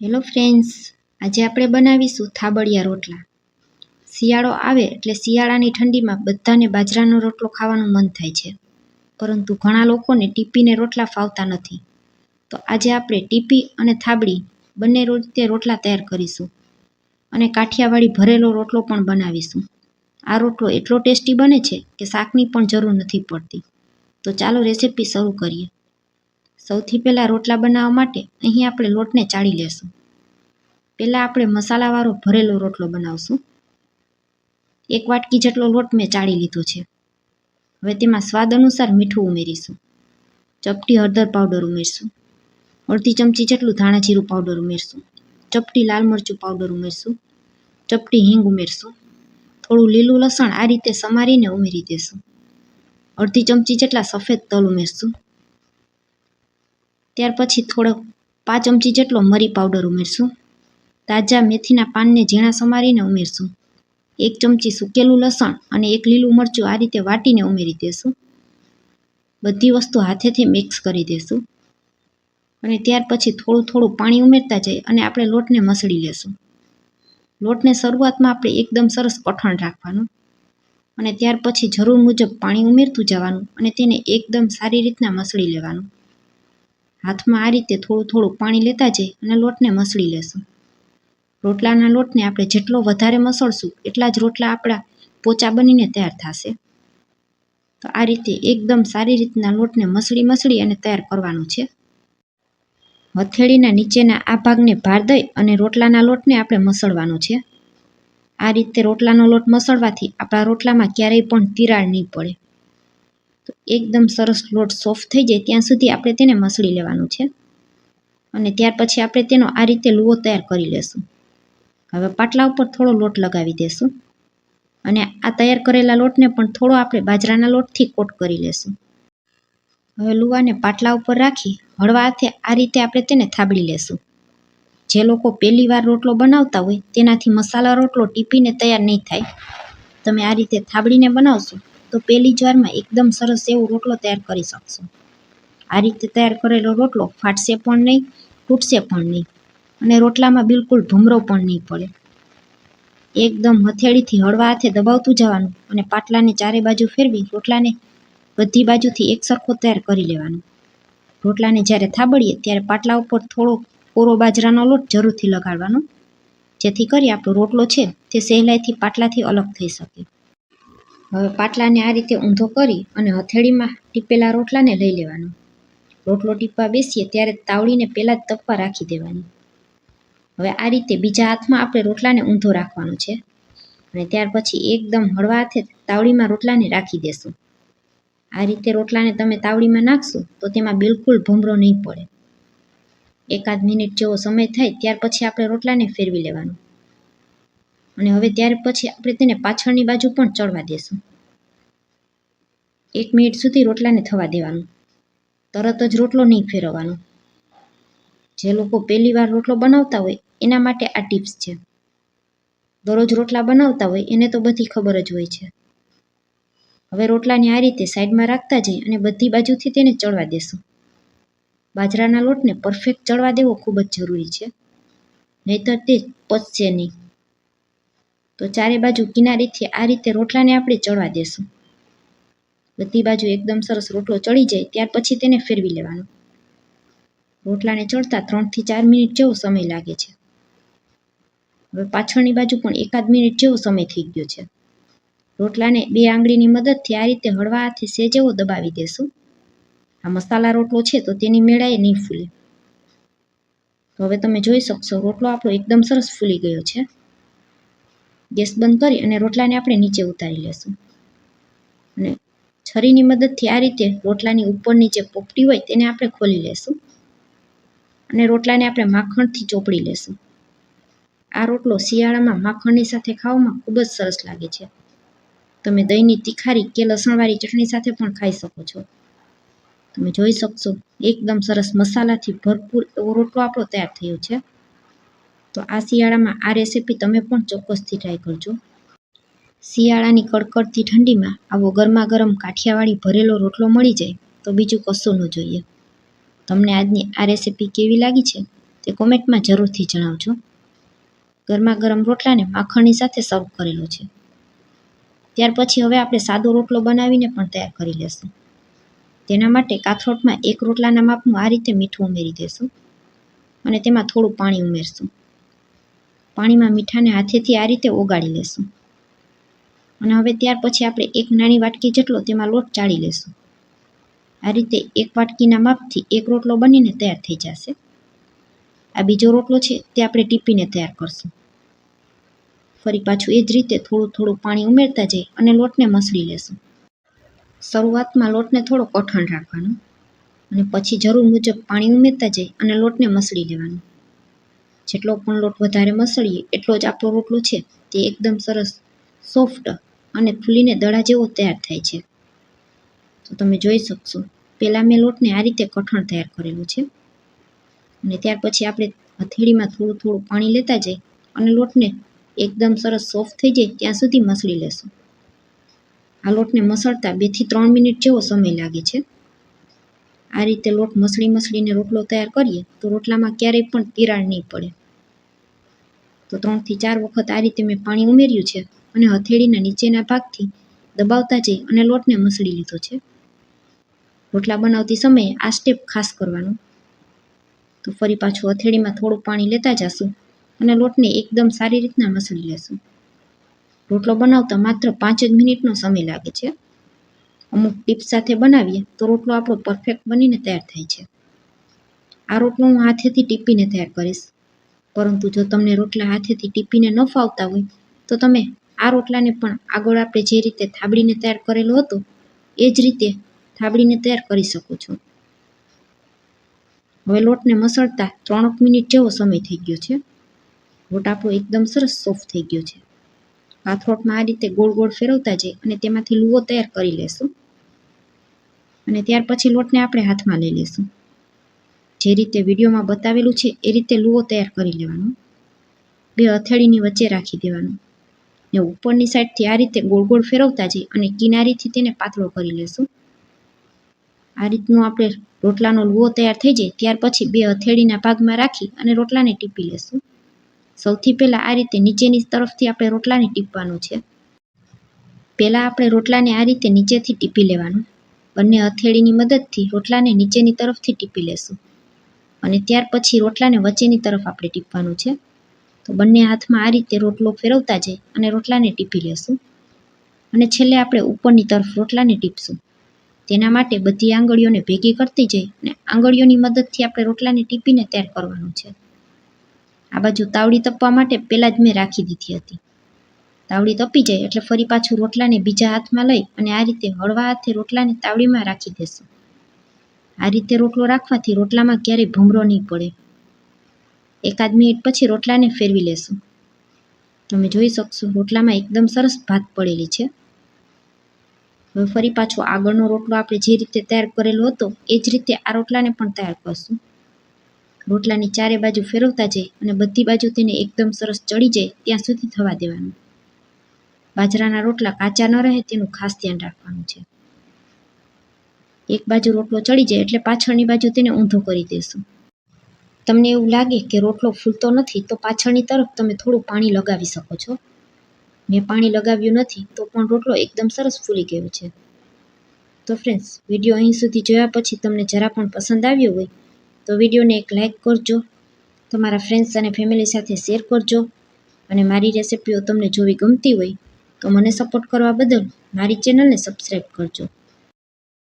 Hello friends આજે આપણે બનાવીશું થાબડિયા રોટલા. શિયાળો આવે એટલે શિયાળાની ઠંડીમાં બધાને બાજરાનો રોટલો ખાવાનું મન થાય છે. પરંતુ ઘણા લોકોને ટીપીને રોટલા ફાવતા નથી. તો આજે આપણે ટીપી અને થાબડી બંને રીતે રોટલા તૈયાર કરીશું. અને કાઠિયાવાડી ભરેલો રોટલો પણ બનાવીશું. આ રોટલો એટલો ટેસ્ટી બને છે કે શાકની પણ જરૂર નથી પડતી. તો ચાલો રેસીપી શરૂ કરીએ. સૌથી પહેલાં રોટલા બનાવવા માટે અહીં આપણે લોટને ચાળી લેશું. પહેલાં આપણે મસાલાવાળો ભરેલો રોટલો બનાવશું. એક વાટકી જેટલો લોટ મેં ચાળી લીધો છે. હવે તેમાં સ્વાદ અનુસાર મીઠું ઉમેરીશું. ચપટી હળદર પાવડર ઉમેરશું. અડધી ચમચી જેટલું ધાણા જીરું પાવડર ઉમેરશું. ચપટી લાલ મરચું પાવડર ઉમેરશું. ચપટી હિંગ ઉમેરશું. થોડું લીલું લસણ આ રીતે સમારીને ઉમેરી દેશું. અડધી ચમચી જેટલા સફેદ તલ ઉમેરશું. ત્યાર પછી થોડો પાંચ ચમચી જેટલો મરી પાવડર ઉમેરશું. તાજા મેથીના પાનને ઝીણા સમારીને ઉમેરશું. એક ચમચી સૂકેલું લસણ અને એક લીલું મરચું આ રીતે વાટીને ઉમેરી દેશું. બધી વસ્તુ હાથેથી મિક્સ કરી દેશું. અને ત્યાર પછી થોડું થોડું પાણી ઉમેરતા જાય અને આપણે લોટને મસળી લેશું. લોટને શરૂઆતમાં આપણે એકદમ સરસ કઠણ રાખવાનું. અને ત્યાર પછી જરૂર મુજબ પાણી ઉમેરતું જવાનું અને તેને એકદમ સારી રીતના મસળી લેવાનું. હાથમાં આ રીતે થોડું થોડું પાણી લેતા જઈ અને લોટને મસળી લેશું. રોટલાના લોટને આપણે જેટલો વધારે મસળશું, એટલા જ રોટલા આપણા પોચા બનીને તૈયાર થશે. તો આ રીતે એકદમ સારી રીતના લોટને મસળી મસળી અને તૈયાર કરવાનું છે. હથેળીના નીચેના આ ભાગને ભાર દઈ અને રોટલાના લોટને આપણે મસળવાનું છે. આ રીતે રોટલાનો લોટ મસળવાથી આપણા રોટલામાં ક્યારેય પણ તિરાડ નહીં પડે. તો એકદમ સરસ લોટ સોફ્ટ થઈ જાય ત્યાં સુધી આપણે તેને મસળી લેવાનું છે. અને ત્યાર પછી આપણે તેનો આ રીતે લુવો તૈયાર કરી લેશું. હવે પાટલા ઉપર થોડો લોટ લગાવી દેશું. અને આ તૈયાર કરેલા લોટને પણ થોડો આપણે બાજરાના લોટથી કોટ કરી લેશું. હવે લુવાને પાટલા ઉપર રાખી હળવા હાથે આ રીતે આપણે તેને થાબડી લેશું. જે લોકો પહેલી વાર રોટલો બનાવતા હોય તેનાથી મસાલા રોટલો ટીપીને તૈયાર નહીં થાય. તમે આ રીતે થાબડીને બનાવશો તો પહેલી જ વારમાં એકદમ સરસ એવો રોટલો તૈયાર કરી શકશો. આ રીતે તૈયાર કરેલો રોટલો ફાટશે પણ નહીં, તૂટશે પણ નહીં અને રોટલામાં બિલકુલ ભૂમરો પણ નહીં પડે. એકદમ હથેળીથી હળવા હાથે દબાવતું જવાનું અને પાટલાને ચારે બાજુ ફેરવી રોટલાને બધી બાજુથી એક સરખો તૈયાર કરી લેવાનો. રોટલાને જ્યારે થાબડીએ ત્યારે પાટલા ઉપર થોડો કોરો બાજરાનો લોટ જરૂરથી લગાડવાનો, જેથી કરી આપણો રોટલો છે તે સહેલાઈથી પાટલાથી અલગ થઈ શકે. હવે પાટલાને આ રીતે ઊંધો કરી અને હથેળીમાં ટીપેલા રોટલાને લઈ લેવાનો. રોટલો ટીપવા બેસીએ ત્યારે તાવડીને પહેલાં જ તપવા રાખી દેવાની. હવે આ રીતે બીજા હાથમાં આપણે રોટલાને ઊંધો રાખવાનો છે. અને ત્યાર પછી એકદમ હળવા હાથે તાવડીમાં રોટલાને રાખી દેશું. આ રીતે રોટલાને તમે તાવડીમાં નાખશો તો તેમાં બિલકુલ ભમરો નહીં પડે. એકાદ મિનિટ જેવો સમય થાય ત્યાર પછી આપણે રોટલાને ફેરવી લેવાનું. અને હવે ત્યાર પછી આપણે તેને પાછળની બાજુ પણ ચડવા દેશું. એક મિનિટ સુધી રોટલાને થવા દેવાનું. તરત જ રોટલો નહીં ફેરવવાનો. જે લોકો પહેલી વાર રોટલો બનાવતા હોય, એના માટે આ ટિપ્સ છે. દરરોજ રોટલા બનાવતા હોય, એને તો બધી ખબર જ હોય છે. હવે રોટલાને આ રીતે સાઈડમાં રાખતા જઈ અને બધી બાજુથી તેને ચડવા દેશું. બાજરાના લોટને પરફેક્ટ ચડવા દેવો ખૂબ જ જરૂરી છે. નહીતર તે પચશે નહીં. તો ચારે બાજુ કિનારીથી આ રીતે રોટલાને આપણે ચડવા દેશું. બધી બાજુ એકદમ સરસ રોટલો ચડી જાય, ત્યાર પછી તેને ફેરવી લેવાનો. રોટલાને ચડતા ત્રણથી ચાર મિનિટ જેવો સમય લાગે છે. હવે પાછળની બાજુ પણ એકાદ મિનિટ જેવો સમય થઈ ગયો છે. રોટલાને બે આંગળીની મદદથી આ રીતે હળવા હાથે સેજેવો દબાવી દેશું. આ મસાલા રોટલો છે તો તેની મેળાએ નહીં ફૂલે. તો હવે તમે જોઈ શકશો રોટલો આપણો એકદમ સરસ ફૂલી ગયો છે. ગેસ બંધ કરી અને રોટલાને આપણે નીચે ઉતારી લેશું. અને છરીની મદદથી આ રીતે રોટલાની ઉપરની જે પોપટી હોય તેને આપણે ખોલી લેશું. અને રોટલાને આપણે માખણથી ચોપડી લેશું. આ રોટલો શિયાળામાં માખણની સાથે ખાવામાં ખૂબ જ સરસ લાગે છે. તમે દહીંની તીખારી કે લસણવાળી ચટણી સાથે પણ ખાઈ શકો છો. તમે જોઈ શકશો, એકદમ સરસ મસાલાથી ભરપૂર એવો રોટલો આપણો તૈયાર થયો છે. તો આ શિયાળામાં આ રેસીપી તમે પણ ચોક્કસથી ટ્રાય કરજો. શિયાળાની કડકડતી ઠંડીમાં આવો ગરમા ગરમ કાઠિયાવાડી ભરેલો રોટલો મળી જાય તો બીજું કશું ન જોઈએ. તમને આજની આ રેસીપી કેવી લાગી છે તે કોમેન્ટમાં જરૂરથી જણાવજો. ગરમા ગરમ રોટલાને માખણની સાથે સર્વ કરેલો છે. ત્યાર પછી હવે આપણે સાદો રોટલો બનાવીને પણ તૈયાર કરી લેશું. તેના માટે કાથરોટમાં એક રોટલાના માપનું આ રીતે મીઠું ઉમેરી દેશું અને તેમાં થોડું પાણી ઉમેરશું. પાણીમાં મીઠાને હાથેથી આ રીતે ઓગાળી લેશું. અને હવે ત્યાર પછી આપણે એક નાની વાટકી જેટલો તેમાં લોટ ચાળી લેશું. આ રીતે એક વાટકીના માપથી એક રોટલો બનીને તૈયાર થઈ જશે. આ બીજો રોટલો છે તે આપણે ટીપીને તૈયાર કરશું. ફરી પાછું એ જ રીતે થોડું થોડું પાણી ઉમેરતા જઈ અને લોટને મસળી લેશું. શરૂઆતમાં લોટને થોડો કઠણ રાખવાનો અને પછી જરૂર મુજબ પાણી ઉમેરતા જઈ અને લોટને મસળી લેવાનો. જેટલો પણ લોટ વધારે મસળીએ, એટલો જ આપણો રોટલો છે. તે એકદમ સરસ, સોફ્ટ અને ફૂલીને દડા જેવો તૈયાર થાય છે. તો તમે જોઈ શકશો, પહેલાં મેં લોટને આ રીતે કઠણ તૈયાર કરેલું છે. અને ત્યાર પછી આપણે હથેળીમાં થોડું થોડું પાણી લેતા જઈ અને લોટને એકદમ સરસ સોફ્ટ થઈ જાય ત્યાં સુધી મસળી લેશું. આ લોટને મસળતા બેથી ત્રણ મિનિટ જેવો સમય લાગે છે. આ રીતે લોટ મસળી મસળીને રોટલો તૈયાર કરીએ, તો રોટલામાં ક્યારેય પણ તિરાડ નહીં પડે. તો ત્રણથી ચાર વખત આ રીતે મેં પાણી ઉમેર્યું છે અને હથેળીના નીચેના ભાગથી દબાવતા જઈ અને લોટને મસળી લીધો છે. રોટલા બનાવતી સમયે આ સ્ટેપ ખાસ કરવાનું. તો ફરી પાછું હથેળીમાં થોડું પાણી લેતા જશું અને લોટને એકદમ સારી રીતના મસળી લેશું. રોટલો બનાવતા માત્ર પાંચ જ મિનિટનો સમય લાગે છે. અમુક ટીપ્સ સાથે બનાવીએ, તો રોટલો આપણો પરફેક્ટ બનીને તૈયાર થાય છે. આ રોટલો હું હાથેથી ટીપીને તૈયાર કરીશ. પરંતુ જો તમને રોટલા હાથેથી ટીપીને ન ફાવતા હોય, તો તમે આ રોટલાને પણ આગળ આપણે જે રીતે થાબડીને તૈયાર કરેલો હતો, એ જ રીતે થાબડીને તૈયાર કરી શકો છો. હવે લોટને મસળતા ત્રણક મિનિટ જેવો સમય થઈ ગયો છે. લોટ આપણો એકદમ સરસ સોફ્ટ થઈ ગયો છે. પાથરોટમાં આ રીતે ગોળ ગોળ ફેરવતા જઈ અને તેમાંથી લુવો તૈયાર કરી લેશું. અને ત્યાર પછી લોટને આપણે હાથમાં લઈ લેશું જે રીતે વિડીયોમાં બતાવેલું છે, એ રીતે લુવો તૈયાર કરી લેવાનો. બે હથેળીની વચ્ચે રાખી દેવાનું. ને ઉપરની સાઈડથી આ રીતે ગોળ ગોળ ફેરવતા જઈ અને કિનારીથી તેને પાતળો કરી લેશું આ રીતનું આપણે રોટલાનો લુવો તૈયાર થઈ જાય, ત્યાર પછી બે હથેળીના ભાગમાં રાખી અને રોટલાને ટીપી લેશું સૌથી પહેલાં આ રીતે નીચેની તરફથી આપણે રોટલાને ટીપવાનું છે. પહેલાં આપણે રોટલાને આ રીતે નીચેથી ટીપી લેવાનું. બંને હથેળીની મદદથી રોટલાને નીચેની તરફથી ટીપી લેશું. અને ત્યાર પછી રોટલાને વચ્ચેની તરફ આપણે ટીપવાનું છે. તો બંને હાથમાં આ રીતે રોટલો ફેરવતા જઈ અને રોટલાને ટીપી લેશું. અને છેલ્લે આપણે ઉપરની તરફ રોટલાને ટીપશું. તેના માટે બધી આંગળીઓને ભેગી કરતી જઈ અને આંગળીઓની મદદથી આપણે રોટલાને ટીપીને તૈયાર કરવાનું છે. આ બાજુ તાવડી તપવા માટે પહેલાં જ મેં રાખી દીધી હતી. તાવડી તપી જાય એટલે ફરી પાછું રોટલાને બીજા હાથમાં લઈ અને આ રીતે હળવા હાથે રોટલાને તાવડીમાં રાખી દેશું. આ રીતે રોટલો રાખવાથી રોટલામાં ક્યારેય ભૂમરો નહીં પડે. એકાદ મિનિટ પછી રોટલાને ફેરવી લેશું. તમે જોઈ શકશો રોટલામાં એકદમ સરસ ભાત પડેલી છે. હવે ફરી પાછો આગળનો રોટલો આપણે જે રીતે તૈયાર કરેલો હતો એ જ રીતે આ રોટલાને પણ તૈયાર કરશું. રોટલાની ચારે બાજુ ફેરવતા જઈ અને બધી બાજુ તેને એકદમ સરસ ચડી જાય ત્યાં સુધી થવા દેવાનું. બાજરાના રોટલા કાચા ન રહે તેનું ખાસ ધ્યાન રાખવાનું છે. એક બાજુ રોટલો ચડી જાય એટલે પાછળની બાજુ તેને ઊંધો કરી દેશું. તમને એવું લાગે કે રોટલો ફૂલતો નથી, તો પાછળની તરફ તમે થોડું પાણી લગાવી શકો છો. મેં પાણી લગાવ્યું નથી, તો પણ રોટલો એકદમ સરસ ફૂલી ગયો છે. તો ફ્રેન્ડ્સ વીડિયો અહીં સુધી જોયા પછી તમને જરા પણ પસંદ આવ્યો હોય, તો વિડીયોને એક લાઇક કરજો, તમારા ફ્રેન્ડ્સ અને ફેમિલી સાથે શેર કરજો, અને મારી રેસિપીઓ તમને જોવી ગમતી હોય તો મને સપોર્ટ કરવા બદલ મારી ચેનલને સબસ્ક્રાઈબ કરજો.